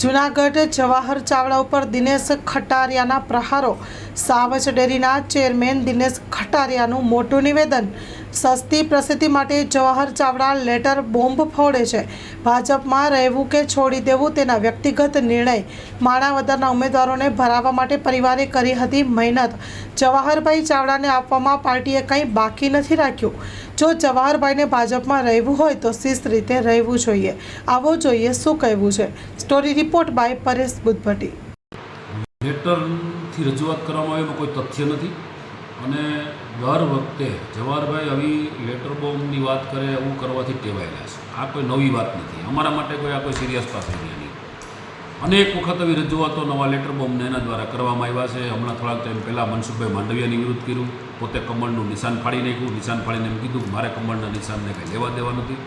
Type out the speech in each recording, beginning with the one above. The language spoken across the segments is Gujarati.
જુનાગઢ જવાહર ચાવડા ઉપર દિનેશ ખટારિયાના પ્રહારો સાવજ ડેરીના ચેરમેન દિનેશ ખટારિયાનું મોટું નિવેદન સસ્તી પ્રસિદ્ધિ માટે જવાહર ચાવડા લેટર બોમ્બ ફોડે છે. ભાજપમાં રહેવું કે છોડી દેવું તેના વ્યક્તિગત નિર્ણય માણાવદરના ઉમેદવારોને ભરાવવા માટે પરિવારે કરી હતી મહેનત. જવાહરભાઈ ચાવડાને આપવામાં પાર્ટીએ કંઈ બાકી નથી રાખ્યું. જો જવાહરભાઈને ભાજપમાં રહેવું હોય તો શિસ્ત રીતે રહેવું જોઈએ. આવો જોઈએ શું કહેવું છે. Story report by Paresh Buddhbhatti. લેટરથી રજૂઆત કરવામાં આવે એમાં કોઈ તથ્ય નથી. અને દર વખતે જવાહરભાઈ આવી લેટર બોમ્બની વાત કરે એવું કરવાથી ટેવાયેલા છે. આ કોઈ નવી વાત નથી. અમારા માટે કોઈ આ કોઈ સિરિયસ પાસે નહીં અનેક વખત આવી રજૂઆતો નવા લેટર બોમ્બને એના દ્વારા કરવામાં આવ્યા છે. હમણાં થોડાક ટાઈમ પહેલાં મનસુખભાઈ માંડવિયાની વિરુદ્ધ કર્યું. પોતે કમળનું નિશાન ફાડી નાખ્યું. નિશાન ફાડીને એમ કીધું મારે કમળના નિશાનને કંઈ લેવા દેવા નથી.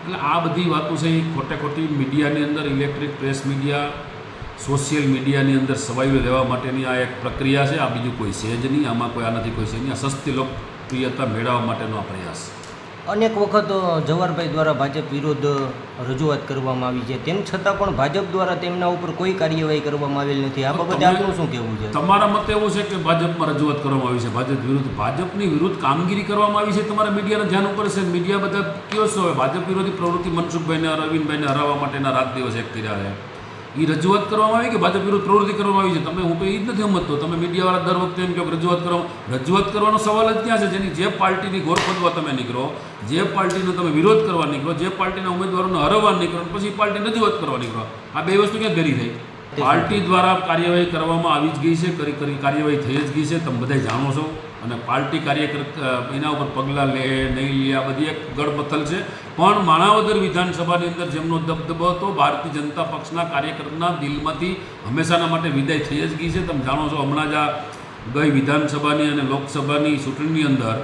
એટલે આ બધી વાતો છે એ ખોટે ખોટી મીડિયાની અંદર ઇલેક્ટ્રિક પ્રેસ મીડિયા સોશિયલ મીડિયાની અંદર સવાઈઓ લેવા માટેની આ એક પ્રક્રિયા છે. આ બીજું કોઈ છે જ નહીં. આમાં કોઈ આ નથી કોઈ છે નહીં. આ સસ્તી લોકપ્રિયતા મેળવવા માટેનો આ પ્રયાસ. અનેક વખત જવાહરભાઈ દ્વારા ભાજપ વિરુદ્ધ રજૂઆત કરવામાં આવી છે. તેમ છતાં પણ ભાજપ દ્વારા તેમના ઉપર કોઈ કાર્યવાહી કરવામાં આવેલ નથી. આ બાબતે આપનું શું કહેવું છે? તમારા મતે એવું છે કે ભાજપમાં રજૂઆત કરવામાં આવી છે? ભાજપ વિરુદ્ધ ભાજપની વિરુદ્ધ કામગીરી કરવામાં આવી છે તમારા મીડિયાના ધ્યાન ઉપર છે? મીડિયા બધા કયો છો? હવે ભાજપ વિરોધી પ્રવૃત્તિ મનસુખભાઈને અરવિંદભાઈને હરાવવા માટેના રાત દિવસ એક કર્યા છે. એ રજૂઆત કરવામાં આવી કે ભાજપ વિરુદ્ધ પ્રવૃત્તિ કરવામાં આવી છે? તમે, હું તો એ જ નથી સમજતો. તમે મીડિયાવાળા દર વખતે એમ કહો રજૂઆત કરો રજૂઆત કરવાનો સવાલ જ ક્યાં છે? જેની જે પાર્ટીની ઘોર ખોદવા તમે નીકળો, જે પાર્ટીનો તમે વિરોધ કરવા નીકળો, જે પાર્ટીના ઉમેદવારોને હરાવવા નીકળો પછી પાર્ટીની રજૂઆત કરવા નીકળો, આ બે વસ્તુ ક્યાં ભેરી થઈ? પાર્ટી દ્વારા કાર્યવાહી કરવામાં આવી જ ગઈ છે, કરી કરી કાર્યવાહી થઈ જ ગઈ છે. તમે બધા જાણો છો. અને પાર્ટી કાર્યકર્તા એના ઉપર પગલાં લે, નહીં લે, આ બધી એક ગડબથલ છે. પણ માણાવદર વિધાનસભાની અંદર જેમનો દબદબો હતો, ભારતીય જનતા પક્ષના કાર્યકર્તાના દિલમાંથી હંમેશાના માટે વિદાય થઈ જ ગઈ છે. તમે જાણો છો, હમણાં જ આ ગઈ વિધાનસભાની અને લોકસભાની ચૂંટણીની અંદર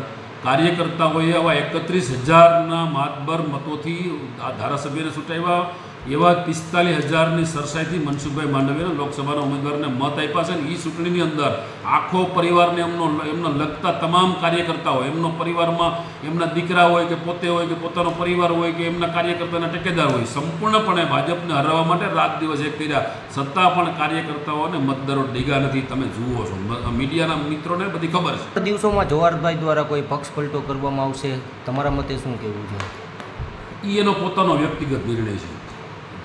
કાર્યકર્તાઓએ આવા એકત્રીસ હજારના માતબર મતોથી આ ધારાસભ્યને ચૂંટાવ્યા. એવા પિસ્તાલીસ હજારની સરસાઈથી મનસુખભાઈ માંડવીને લોકસભાના ઉમેદવારને મત આપ્યા છે ને એ ચૂંટણીની અંદર આખો પરિવારને એમનો એમનો લગતા તમામ કાર્યકર્તાઓ એમનો પરિવારમાં એમના દીકરા હોય કે પોતે હોય કે પોતાનો પરિવાર હોય કે એમના કાર્યકર્તાના ટેકેદાર હોય સંપૂર્ણપણે ભાજપને હરાવવા માટે રાત દિવસ એક કર્યા. સત્તા પણ કાર્યકર્તાઓને મતદારો ડીગા નથી. તમે જુઓ છો. મીડિયાના મિત્રોને બધી ખબર છે. દિવસોમાં જવાહરભાઈ દ્વારા કોઈ પક્ષ પલટો કરવામાં આવશે? તમારા મતે શું કહેવું છે? એ એનો પોતાનો વ્યક્તિગત નિર્ણય છે.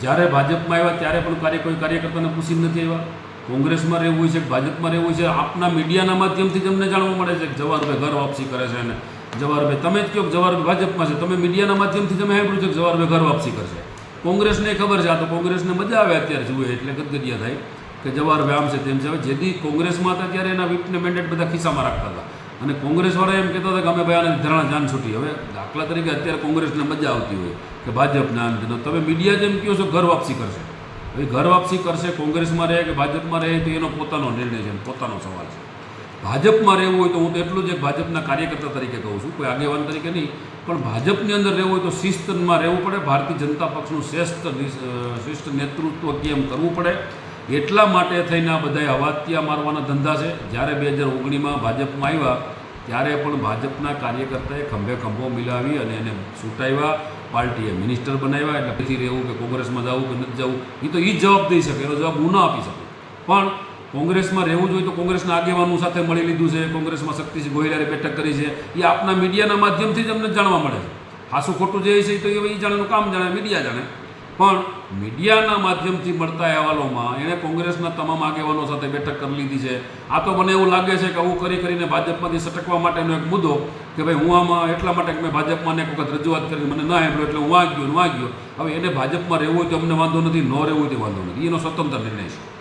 જ્યારે ભાજપમાં આવ્યા ત્યારે પણ કાર્ય, કોઈ કાર્યકર્તાને પૂછી નથી આવ્યા. કોંગ્રેસમાં રહેવું હોય છે કે ભાજપમાં રહેવું હોય છે, આપના મીડિયાના માધ્યમથી તમને જાણવા મળે છે કે જવાહરભાઈ ઘર વાપસી કરે છે અને જવાહરભાઈ, તમે જ કહો કે જવાહરભાઈ ભાજપમાં છે. તમે મીડિયાના માધ્યમથી તમે સાંભળ્યું છે કે જવાહરભાઈ ઘર વાપસી કરશે. કોંગ્રેસને ખબર છે, આ તો કોંગ્રેસને મજા આવે અત્યારે જુએ એટલે ગદગદિયા થાય કે જવાહરભાઈ આમ છે તેમ છે. જેથી કોંગ્રેસમાં હતા ત્યારે એના વિપને મેન્ડેટ બધા ખિસ્સામાં રાખતા હતા. અને કોંગ્રેસવાળા એમ કહેતા હતા કે અમે ભાઈ આને ધરણા જાન છૂટી. હવે દાખલા તરીકે અત્યારે કોંગ્રેસને મજા આવતી હોય કે ભાજપના અંતનો તમે મીડિયા જેમ કહો છો ઘર વાપસી કરશે. હવે ઘર વાપસી કરશે, કોંગ્રેસમાં રહે કે ભાજપમાં રહે તો એનો પોતાનો નિર્ણય છે પોતાનો સવાલ છે. ભાજપમાં રહેવું હોય તો હું તો એટલું જ એક ભાજપના કાર્યકર્તા તરીકે કહું છું, કોઈ આગેવાન તરીકે નહીં. પણ ભાજપની અંદર રહેવું હોય તો શિસ્તમાં રહેવું પડે. ભારતીય જનતા પક્ષનું શ્રેષ્ઠ શ્રેષ્ઠ નેતૃત્વ કેમ કરવું પડે? એટલા માટે થઈને આ બધાએ હવાતિયા મારવાના ધંધા છે. જ્યારે બે હજાર ઓગણીમાં ભાજપમાં આવ્યા, ત્યારે પણ ભાજપના કાર્યકર્તાએ ખંભે ખંભો મિલાવી અને એને છૂટાવ્યા પાર્ટીએ મિનિસ્ટર બનાવ્યા, એટલે પછી રહેવું કે કોંગ્રેસમાં જવું કે નથી જવું, એ તો એ જ જવાબ દઈ શકે, એનો જવાબ હું ન આપી શકું. પણ કોંગ્રેસમાં રહેવું જોઈએ તો કોંગ્રેસના આગેવાનો સાથે મળી લીધું છે, કોંગ્રેસમાં શક્તિસિંહ ગોહિલારે બેઠક કરી છે. એ આપના મીડિયાના માધ્યમથી જ અમને જાણવા મળે છે. હાસું ખોટું જે છે તો એ જાણેનું કામ જાણે, મીડિયા જાણે. પણ મીડિયાના માધ્યમથી મળતા અહેવાલોમાં એણે કોંગ્રેસના તમામ આગેવાનો સાથે બેઠક કરી લીધી છે. આ તો મને એવું લાગે છે કે આવું કરી કરીને ભાજપમાંથી સટકવા માટેનો એક મુદ્દો કે ભાઈ હું આમાં એટલા માટે મેં ભાજપમાં એક વખત રજૂઆત કરી, મને ના સાંભળ્યો એટલે હું આ ગયો હું આ ગયો હવે એને ભાજપમાં રહેવું હોય તો અમને વાંધો નથી, ન રહેવું હોય તો વાંધો નથી. એનો સ્વતંત્ર નિર્ણય છે.